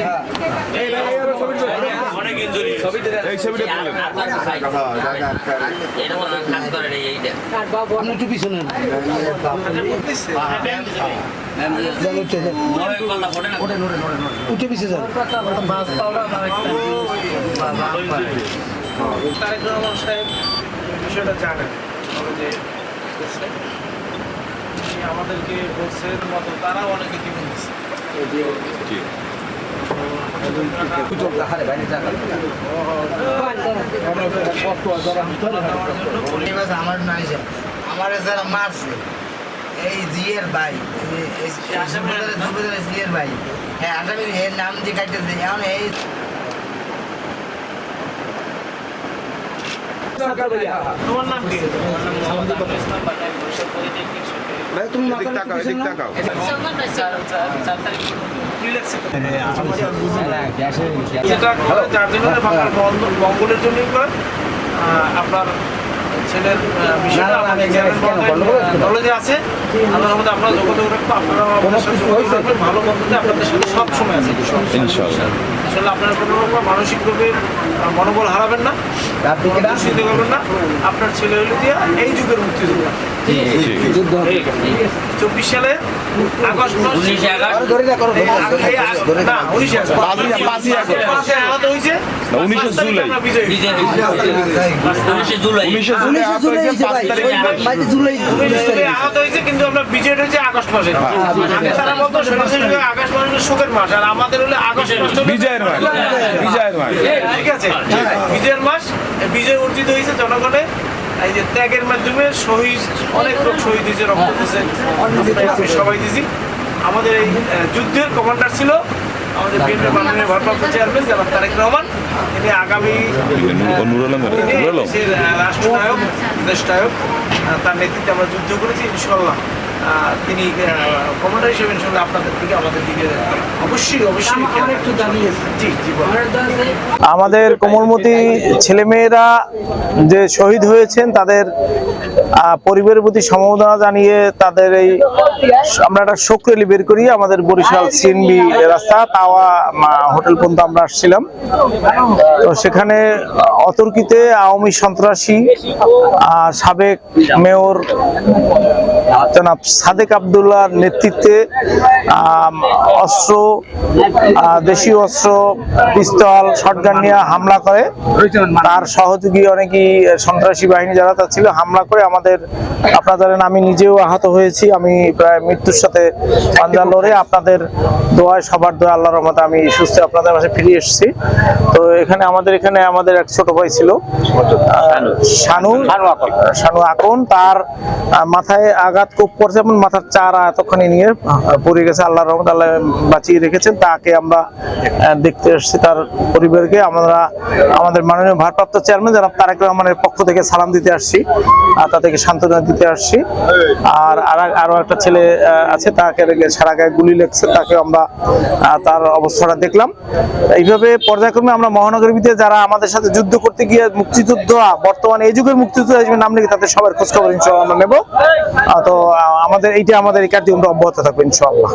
হ্যাঁ। হ্যাঁ, হ্যাঁ, আপনি একটু পিছনে উঠে পিছিয়ে যান। তারেক রহমান সাহেব বিষয়টা জানেন। বলছে, আমাদেরকে বলছেন মতো তারাও অনেকে জীবন দিচ্ছে আমার নাই আমার যারা মারছে এই জিয়ের ভাই জিয়ের হ্যাঁ আসামির এর নাম যে কাটতেছে এখন এই তোমার নাম কি? ভাই তুমি এদিক মাথা তাকাও এদিক তাকাও। যেটা করে যার জন্য বাংলার বঙ্গলের জন্যই করে আপনার ছেলের আহ, বিষয়টা নলেজে আছে। আল্লাহর মধ্যে আপনারা যোগাযোগ রাখব আপনারা ভালো আপনাদের সাথে সব সময় আছে। ইনশাআল্লাহ। আসলে আপনার কোনো রকম মানসিকভাবে মনোবল হারাবেন না করবেন না। আপনার ছেলে দিয়ে এই যুগের মুক্তি মুক্তিযোদ্ধা। চব্বিশ সালে আগস্ট উনিশে আগস্ট। ধরে এই আগ- না, উনিশে আগস্ট। হয়েছে, উনিশে জুলাই। বিজয়ী। বিজয় উনিশে জুলাই। উনিশে জুলাই আহত হয়েছে, কিন্তু আমরা বিজয় হয়েছে আগস্ট মাসে। তারা বলতো আগস্ট মাস হলো মাস আর আমাদের হলো আগস্ট মাস বিজয়ের মাস। বিজয়ের মাস। ঠিক আছে? মাস এই বিজয় অর্জিত হয়েছে জনগণে। এই যে ত্যাগের মাধ্যমে শহীদ অনেক লোক শহীদ হয়েছে রক্ত দিয়েছে। আমি সবাই দিয়েছি। আমাদের এই যুদ্ধের কমান্ডার ছিল। আমাদের বিএনপি মাননীয় ভারপ্রাপ্ত চেয়ারম্যান জনাব তারেক রহমান। তিনি আগামী রাষ্ট্রনায়ক দেশনায়ক তার নেতৃত্বে আমরা যুদ্ধ করেছি ইনশাল্লাহ তিনি কমান্ডার হিসেবে ইনশাল্লাহ আপনাদের দিকে আমাদের দিকে অবশ্যই অবশ্যই জি আমাদের কোমলমতি ছেলেমেয়েরা যে শহীদ হয়েছেন তাদের পরিবারের প্রতি সমবেদনা জানিয়ে তাদের এই আমরা একটা শোক রেলি বের করি। আমাদের বরিশাল সিএনবি রাস্তা তাওয়া হোটেল পর্যন্ত আমরা আসছিলাম। তো সেখানে অতর্কিতে আওয়ামী সন্ত্রাসী সাবেক মেয়র জনাব সাদেক আবদুল্লাহর নেতৃত্বে অস্ত্র দেশীয় অস্ত্র, পিস্তল, শটগান নিয়ে হামলা করে। তার সহযোগী অনেকেই সন্ত্রাসী বাহিনী যারা তা ছিল, হামলা করে আমাদের আপনারা জানেন আমি নিজেও আহত হয়েছি। আমি প্রায় মৃত্যুর সাথে পাঞ্জা লড়ে আপনাদের দোয়ায়, সবার দোয়া আল্লাহর রহমতে আমি সুস্থ আপনাদের পাশে ফিরে এসেছি। তো এখানে আমাদের এখানে আমাদের এক ছোট ভাই ছিল শানু শানু আকন। তার মাথায় আঘাত খুব পড়ছে এবং মাথার চারা এতক্ষণে নিয়ে পড়ে গেছে আল্লাহর রহমত, আল্লাহ বাঁচিয়ে রেখেছেন, তাকে আমরা দেখতে এসেছি তার পরিবারকে। আমরা, আমাদের মাননীয় ভারপ্রাপ্ত চেয়ারম্যান জনাব তারেক রহমানের পক্ষ থেকে সালাম দিতে আসছি, আর তাদেরকে সান্ত্বনা দিতে আসছি। আর আর- আরও একটা ছেলে আছে, তাকে সারা গায়ে গুলি লেগছে, তাকে আমরা তার অবস্থাটা দেখলাম। এইভাবে পর্যায়ক্রমে আমরা মহানগরীর ভিতরে যারা আমাদের সাথে যুদ্ধ করতে গিয়ে মুক্তিযুদ্ধ, বর্তমানে এই যুগের মুক্তিযুদ্ধ হিসেবে নাম লিখে তাদের সবার খোঁজ খবর ইনশাআল্লাহ আমরা নেব। তো আমাদের এইটা আমাদের এই কার্যক্রমটা অব্যাহত থাকবে ইনশাআল্লাহ।